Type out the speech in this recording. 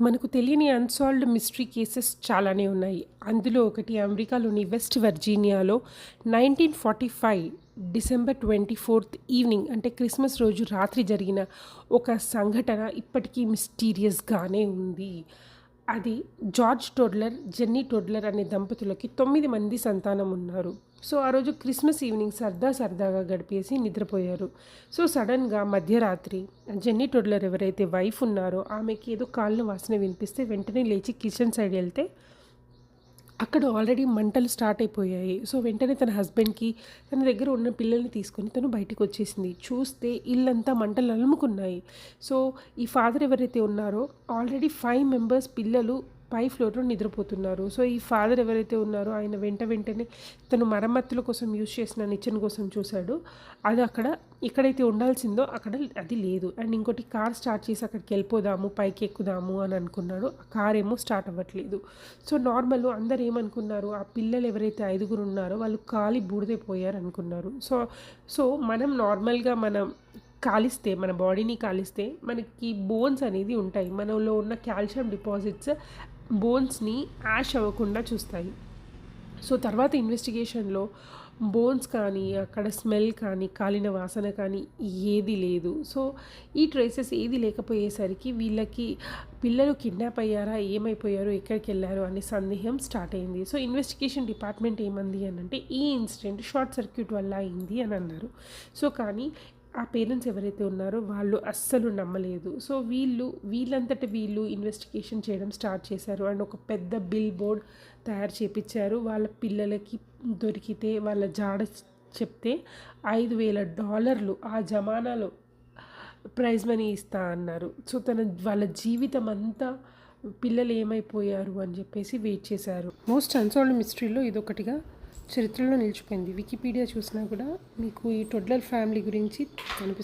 మనకు తెలియని unsolved mystery cases చాలానే ఉన్నాయి. అందులో ఒకటి అమెరికాలోని west వర్జీనియాలో nineteen forty five December twenty fourth evening అంటే క్రిస్మస్ రోజు రాత్రి జరిగిన ఒక సంఘటన ఇప్పటికీ మిస్టీరియస్గానే ఉంది. అది జార్జ్ టోడ్లర్ జెన్నీ టోడ్లర్ అనే దంపతులకి తొమ్మిది మంది సంతానం ఉన్నారు. సో ఆ రోజు క్రిస్మస్ ఈవినింగ్ సరదా సరదాగా గడిపేసి నిద్రపోయారు. సో సడన్గా మధ్యరాత్రి జెన్నీ టోడ్లర్ ఎవరైతే వైఫ్ ఉన్నారో ఆమెకి ఏదో కాళ్ళ వాసన వినిపిస్తే వెంటనే లేచి కిచెన్ సైడ్ వెళ్తే అక్కడ ఆల్రెడీ మంటలు స్టార్ట్ అయిపోయాయి. సో వెంటనే తన హస్బెండ్కి తన దగ్గర ఉన్న పిల్లల్ని తీసుకొని తను బయటకు వచ్చేసింది. చూస్తే ఇల్లంతా మంటలు అలుముకున్నాయి. సో ఈ ఫాదర్ ఎవరైతే ఉన్నారో ఆల్రెడీ ఫైవ్ మెంబర్స్ పిల్లలు పై ఫ్లోర్లో నిద్రపోతున్నారు. సో ఈ ఫాదర్ ఎవరైతే ఉన్నారో ఆయన వెంట వెంటనే తను మరమ్మతుల కోసం యూజ్ చేసిన నిచ్చెన కోసం చూశాడు. అది అక్కడ ఎక్కడైతే ఉండాల్సిందో అక్కడ అది లేదు. అండ్ ఇంకోటి కార్ స్టార్ట్ చేసి అక్కడికి వెళ్ళిపోదాము పైకి ఎక్కుదాము అని అనుకున్నాడు. ఆ కార్ ఏమో స్టార్ట్ అవ్వట్లేదు. సో నార్మల్ అందరు ఏమనుకున్నారు? ఆ పిల్లలు ఎవరైతే ఐదుగురు ఉన్నారో వాళ్ళు కాలి బూడిదైపోయారు అనుకున్నారు సో సో మనం నార్మల్గా మనం కాలిస్తే మన బాడీని కాలిస్తే మనకి బోన్స్ అనేది ఉంటాయి. మనలో ఉన్న కాల్షియం డిపాజిట్స్ బోన్స్ని యాష్ అవ్వకుండా చూస్తాయి. సో తర్వాత ఇన్వెస్టిగేషన్లో బోన్స్ కానీ అక్కడ స్మెల్ కానీ కాలిన వాసన కానీ ఏది లేదు. సో ఈ ట్రేసెస్ ఏది లేకపోయేసరికి వీళ్ళకి పిల్లలు కిడ్నాప్ అయ్యారా ఏమైపోయారు ఎక్కడికి వెళ్ళారు అనే సందేహం స్టార్ట్ అయింది. సో ఇన్వెస్టిగేషన్ డిపార్ట్మెంట్ ఏమంది అని అంటే ఈ ఇన్సిడెంట్ షార్ట్ సర్క్యూట్ వల్ల అయింది అని అన్నారు. సో కానీ ఆ పేరెంట్స్ ఎవరైతే ఉన్నారో వాళ్ళు అస్సలు నమ్మలేదు. సో వీళ్ళు వీళ్ళంతట వీళ్ళు ఇన్వెస్టిగేషన్ చేయడం స్టార్ట్ చేశారు. అండ్ ఒక పెద్ద బిల్ బోర్డ్ తయారు చేపించారు. వాళ్ళ పిల్లలకి దొరికితే వాళ్ళ జాడ చెప్తే ఐదు వేల డాలర్లు ఆ జమానాలో ప్రైజ్ మనీ ఇస్తా అన్నారు. సో తన వాళ్ళ జీవితం అంతా పిల్లలు ఏమైపోయారు అని చెప్పేసి వెయిట్ చేశారు. మోస్ట్ అన్సాల్వ్డ్ మిస్టరీలో ఇదొకటిగా చరిత్రలో నిలిచిపోయింది. వికీపీడియా చూసినా కూడా మీకు ఈ టొడ్లర్ ఫ్యామిలీ గురించి కనిపిస్తుంది.